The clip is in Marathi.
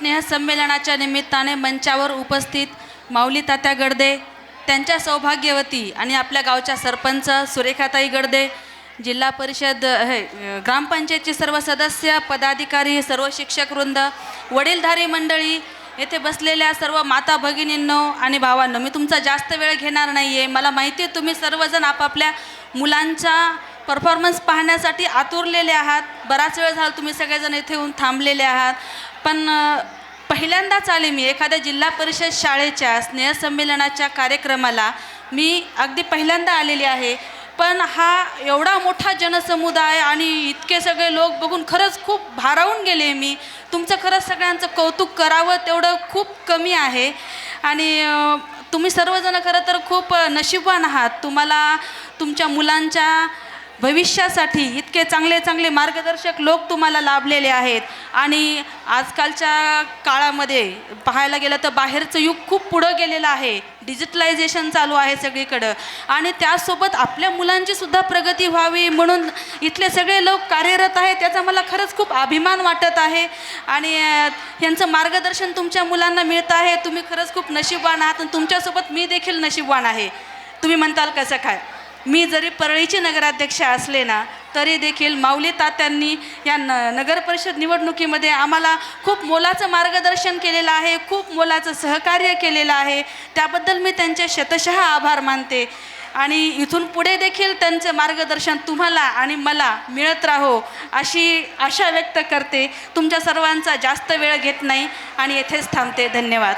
स्नेहसंमेलनाच्या निमित्ताने मंचावर उपस्थित माऊली तात्या गडदे त्यांच्या सौभाग्यवती आणि आपल्या गावच्या सरपंच सुरेखाताई गडदे जिल्हा परिषद हे ग्रामपंचायतचे सर्व सदस्य पदाधिकारी सर्व शिक्षक वृंद वडीलधारी मंडळी येथे बसलेल्या सर्व माता भगिनींनो आणि भावांनो मी तुमचा जास्त वेळ घेणार नाही आहे मला माहिती आहे तुम्ही सर्वजण आपापल्या मुलांचा परफॉर्मन्स पाहण्यासाठी आतुरलेले आहात. बराच वेळ झाला तुम्ही सगळेजण इथे येऊन थांबलेले आहात. पण पहिल्यांदाच आले मी एखाद्या जिल्हा परिषद शाळेच्या स्नेहसंमेलनाच्या कार्यक्रमाला. मी अगदी पहिल्यांदा आलेली आहे. पण हा एवढा मोठा जनसमुदाय आणि इतके सगळे लोक बघून खरंच खूप भारावून गेले मी. तुमचं खरंच सगळ्यांचं कौतुक करावं तेवढं खूप कमी आहे. आणि तुम्ही सर्वजण खरं तर खूप नशीबवान आहात. तुम्हाला तुमच्या मुलांच्या भविष्यासाठी इतके चांगले चांगले मार्गदर्शक लोक तुम्हाला लाभलेले आहेत. आणि आजकालच्या काळामध्ये पाहायला गेलं तर बाहेरचं युग खूप पुढं गेलेलं आहे. डिजिटलायझेशन चालू आहे सगळीकडं. आणि त्यासोबत आपल्या मुलांची सुद्धा प्रगती व्हावी म्हणून इथले सगळे लोक कार्यरत आहेत त्याचा मला खरंच खूप अभिमान वाटत आहे. आणि यांचं मार्गदर्शन तुमच्या मुलांना मिळतं आहे. तुम्ही खरंच खूप नशीबवान आहात आणि तुमच्यासोबत मी देखील नशीबवान आहे. तुम्ही म्हणताल कसं काय? मी जरी परळीची नगराध्यक्ष असले ना तरी देखील माऊली तात्यांनी या न नगर परिषद निवडणुकीमध्ये आम्हाला खूप मोलाचं मार्गदर्शन केलेलं आहे खूप मोलाचं सहकार्य केलेलं आहे. त्याबद्दल मी त्यांचे शतशः आभार मानते. आणि इथून पुढे देखील त्यांचं मार्गदर्शन तुम्हाला आणि मला मिळत राहो अशी आशा व्यक्त करते. तुमच्या सर्वांचा जास्त वेळ घेत नाही आणि येथेच थांबते. धन्यवाद.